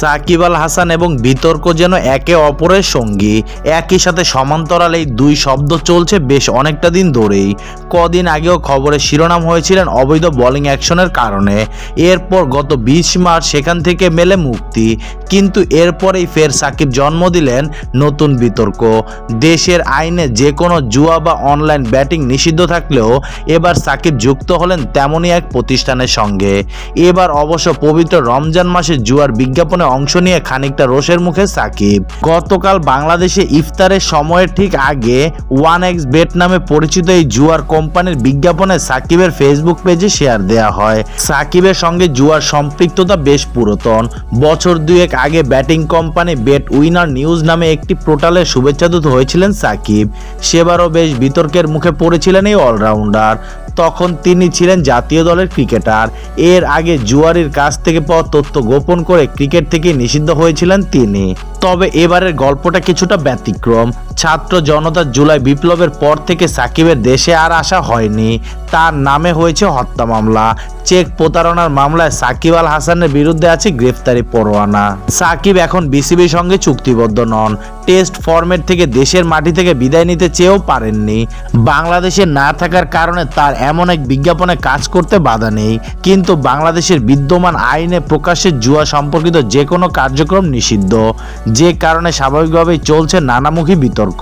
সাকিব আল হাসান এবং বিতর্ক যেন একে অপরের সঙ্গী। একই সাথে সমান্তরাল এই দুই শব্দ চলছে বেশ অনেকটা দিন ধরেই। কদিন আগেও খবরে শিরোনাম হয়েছিলেন অবৈধ বোলিং অ্যাকশনের কারণে। এরপর গত বিশ মার্চ সেখান থেকে মেলে মুক্তি। কিন্তু এরপরেই ফের সাকিব জন্ম দিলেন নতুন বিতর্ক। দেশের আইনে যে কোনো জুয়া বা অনলাইন ব্যাটিং নিষিদ্ধ থাকলেও এবার সাকিব যুক্ত হলেন তেমনই এক প্রতিষ্ঠানের সঙ্গে। এবার অবশ্য পবিত্র রমজান মাসে জুয়ার বিজ্ঞাপনে অংশ নিয়ে খানিকটা রোষের মুখে সাকিব। গতকাল বাংলাদেশে ইফতারের সময়ের ঠিক আগে ওয়ান এক্স বেট নামে পরিচিত এই জুয়ার কোম্পানির বিজ্ঞাপনে সাকিবের ফেসবুক পেজে শেয়ার দেওয়া হয়। সাকিবের সঙ্গে জুয়ার সম্পৃক্ততা বেশ পুরাতন। বছর দুয়েক আগে betting company bet winner news নামে একটি পোর্টালে শুভেচ্ছাদূত হয়েছিলেন সাকিব। সেবারও বেশ বিতর্কের মুখে পড়েছিলেন এই অলরাউন্ডার। তখন তিনি ছিলেন জাতীয় দলের ক্রিকেটার। এর আগে জুয়ারির কাছ থেকে পাওয়া তথ্য গোপন করে ক্রিকেট থেকে নিষিদ্ধ হয়েছিলেন তিনি। তবে এবারের গল্পটা কিছুটা ব্যতিক্রম। ছাত্র জনতা জুলাই বিপ্লবের পর থেকে সাকিবের দেশে আর আসা হয়নি। তার নামে হয়েছে হত্যা মামলা। চেক প্রতারণার মামলায় সাকিব আল হাসানের বিরুদ্ধে আছে গ্রেফতারি পরোয়ানা। সাকিব এখন বিসিবির সঙ্গে চুক্তিবদ্ধ নন। টেস্ট ফরম্যাট থেকে দেশের মাটি থেকে বিদায় নিতে চেয়েও পারেননি। বাংলাদেশে না থাকার কারণে তার এমন এক বিজ্ঞাপনে কাজ করতে বাধা নেই। কিন্তু বাংলাদেশের বিদ্যমান আইনে প্রকাশ্যে জুয়া সম্পর্কিত যে কোনো কার্যক্রম নিষিদ্ধ। যে কারণে স্বাভাবিকভাবেই চলছে নানামুখী বিতর্ক।